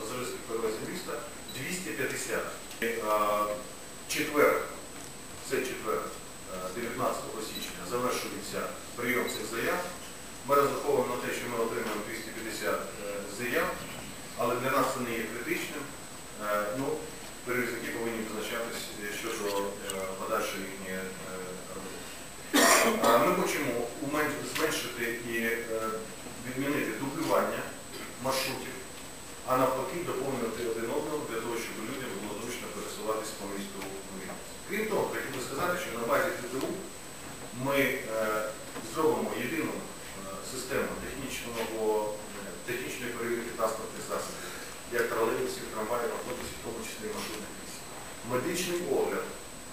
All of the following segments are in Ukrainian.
пасажирських перевезень міста 250. І, е, Четвер, це четвер, е, 19 січня, завершується прийом цих заяв. Ми розраховуємо на те, що ми отримаємо 250 е, заяв, але для нас це не є критичним. Е, Ну, перевізники повинні визначатись щодо е, подальшої їхньої е, роботи. Е, Ми хочемо умен- зменшити і е, відмінити дублювання маршрутів, а навпаки доповнювати один одного для того, щоб людям було зручно пересуватися по місту Вінниці. Крім того, хотів би сказати, що на базі ТТУ ми е, зробимо єдину е, систему технічного, е, технічної перевірки транспортних засобів, як тролейбусів, трамваїв, автобусів, в тому числі маршрутних таксі. Медичний огляд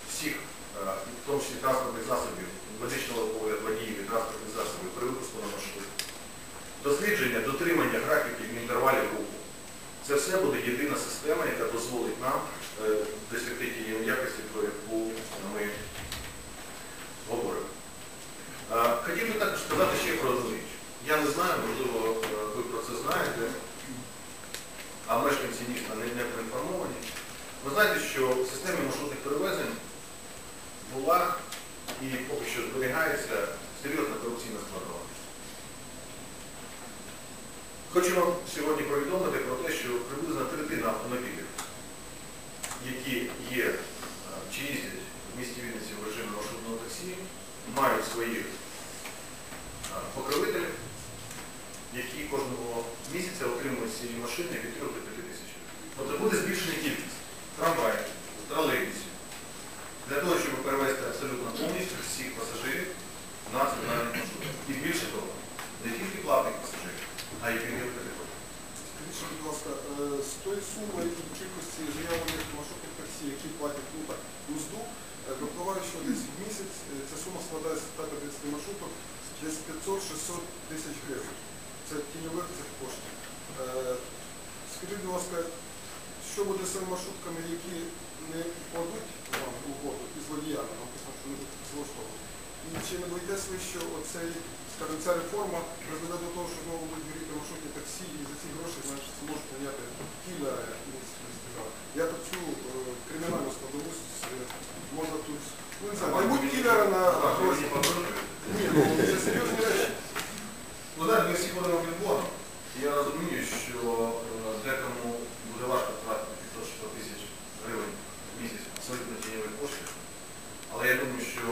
всіх, е, в тому числі транспортних засобів, медичного огляд водіїв і транспортних засобів при випуску на маршрут. Дослідження, дотримання графіків і інтервалів руху. Це все буде єдина система, яка дозволить нам е, досягти тієї якості, про яку ми говоримо. Е, Хотів би також сказати ще про одну річ. Я не знаю, можливо, е, ви про це знаєте, а мешканці міста не, проінформовані. Ви знаєте, що в системі маршрутних перевезень була і поки що зберігається серйозна корупційна складова. Хочу вам сьогодні повідомити про те, що приблизно третина автомобілів, які є е, чи їздять в місті Вінниці в режимі маршрутного таксі, мають своїх е, покровителів, які кожного місяця отримують ці машини від 3 до 5 тисяч. Тобто буде збільшена кількість трамваїв, тролейбусів, для того, щоб перевезти абсолютно повністю всіх пасажирів на центральних маршрутах. І більше того, не тільки платних пасажирів, а й пільгових категорій. Скажіть, будь ласка, е, з тої суми і кількості заявлених маршрутних таксі, які платять ну, так, узду, е, десь в місяць ця сума складає з 150 маршруток десь 500-600 тисяч гривень. Це тіньових цих коштів. Скажіть, будь ласка, що буде з цими маршрутками, які не кладуть вам угоду із водіями, написано, що не будуть злаштовані? І чи не боїтесь ви, що оцей, скажімо, ця реформа призведе до того, що знову будуть горіти маршрутні таксі і за ці гроші на гроші. Ну це серйозні речі. Ну так, ми всі ходимо під Богом. Я розумію, що декому буде важко тратити 500 тисяч гривень в місяць абсолютно тіньових коштів. Але я думаю, що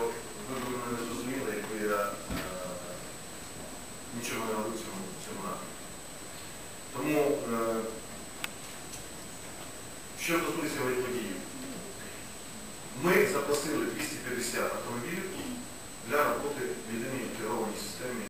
ви б мене не зрозуміли, якби я е, нічого не робив в цьому, напрямку. Тому, що стосується водіїв, ми запросили 250 автомобілів для роботи в єдиній керованій системі.